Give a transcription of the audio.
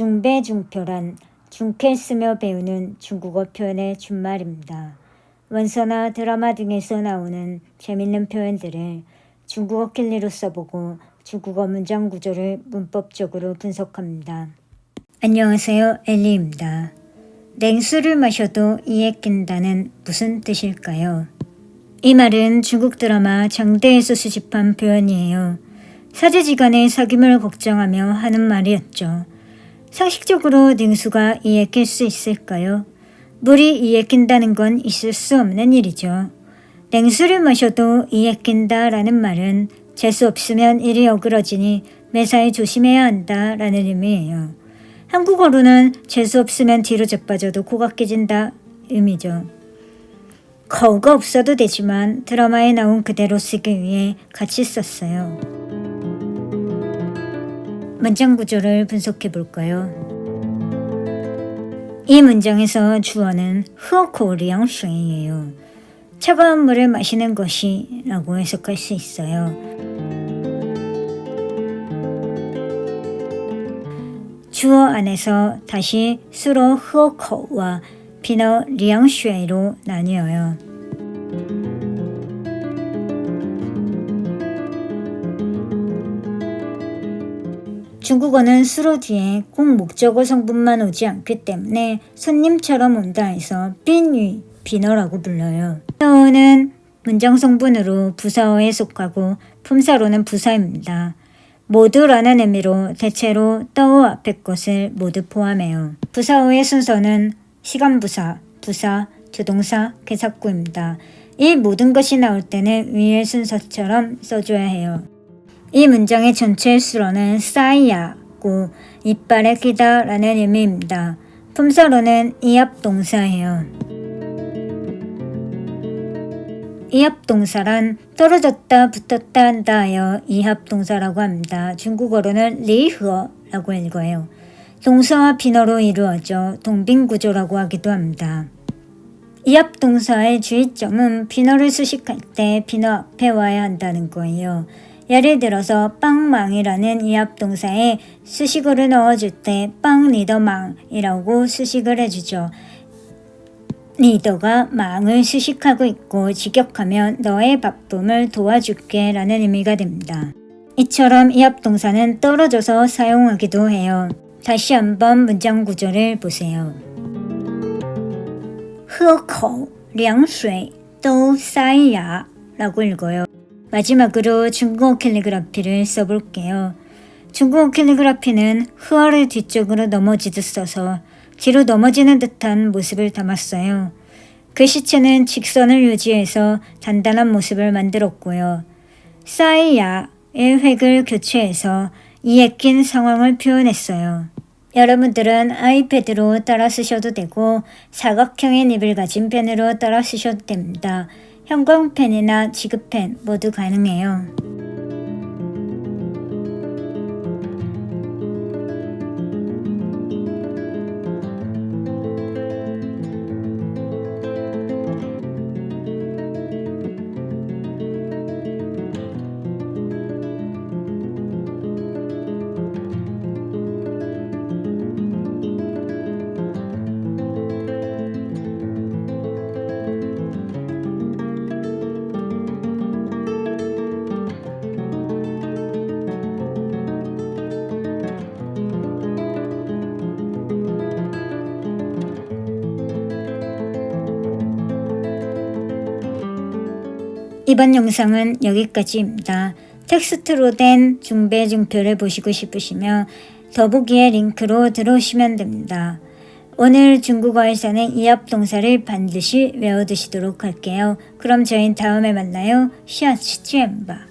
중배중표란 중캐 쓰며 배우는 중국어 표현의 준말입니다. 원서나 드라마 등에서 나오는 재밌는 표현들을 중국어 킬리로 써보고 중국어 문장 구조를 문법적으로 분석합니다. 안녕하세요. 엘리입니다. 냉수를 마셔도 이에 낀다는 무슨 뜻일까요? 이 말은 중국 드라마 장대에서 수집한 표현이에요. 사제지간의 사귐을 걱정하며 하는 말이었죠. 상식적으로 냉수가 이에 낄 수 있을까요? 물이 이에 낀다는 건 있을 수 없는 일이죠. 냉수를 마셔도 이에 낀다라는 말은 재수 없으면 일이 어그러지니 매사에 조심해야 한다라는 의미예요. 한국어로는 재수 없으면 뒤로 자빠져도 코가 깨진다 의미죠. 거우가 없어도 되지만 드라마에 나온 그대로 쓰기 위해 같이 썼어요. 문장 구조를 분석해 볼까요? 이 문장에서 주어는 喝口凉水예요 차가운 물을 마시는 것이 라고 해석할 수 있어요. 주어 안에서 다시 수로 喝口와 비너 凉水로 나뉘어요. 중국어는 수로 뒤에 꼭 목적어 성분만 오지 않기 때문에 손님처럼 온다 해서 빈위, 비너라고 불러요. 비너는 문장 성분으로 부사어에 속하고 품사로는 부사입니다. 모두라는 의미로 대체로 떠우 앞의 것을 모두 포함해요. 부사어의 순서는 시간부사, 부사, 조동사, 개사구입니다. 이 모든 것이 나올 때는 위의 순서처럼 써줘야 해요. 이 문장의 전체 수로는 싸이야고 이빨에 끼다 라는 의미입니다. 품사로는 이합 동사예요. 이합 동사란 떨어졌다 붙었다 한다 하여 이합 동사라고 합니다. 중국어로는 리허라고 읽어요. 동사와 비너로 이루어져 동빙 구조라고 하기도 합니다. 이합 동사의 주의점은 비너를 수식할 때 비너 앞에 와야 한다는 거예요. 예를 들어서 빵망이라는 이합동사에 수식어를 넣어줄 때 빵리더망이라고 수식을 해주죠. 리더가 망을 수식하고 있고 직역하면 너의 바쁨을 도와줄게 라는 의미가 됩니다. 이처럼 이합동사는 떨어져서 사용하기도 해요. 다시 한번 문장 구조를 보세요. 喝口凉水都塞牙 라고 읽어요. 마지막으로 중국어 캘리그라피를 써볼게요. 중국어 캘리그라피는 흐어를 뒤쪽으로 넘어지듯 써서 뒤로 넘어지는 듯한 모습을 담았어요. 글씨체는 직선을 유지해서 단단한 모습을 만들었고요. 싸이야의 획을 교체해서 이에 낀 상황을 표현했어요. 여러분들은 아이패드로 따라 쓰셔도 되고 사각형의 닙을 가진 펜으로 따라 쓰셔도 됩니다. 형광펜이나 지급펜 모두 가능해요. 이번 영상은 여기까지입니다. 텍스트로 된 중배중표를 보시고 싶으시면 더보기의 링크로 들어오시면 됩니다. 오늘 중국어에 서는 이합 동사를 반드시 외워두시도록 할게요. 그럼 저희는 다음에 만나요. 시아치치엠바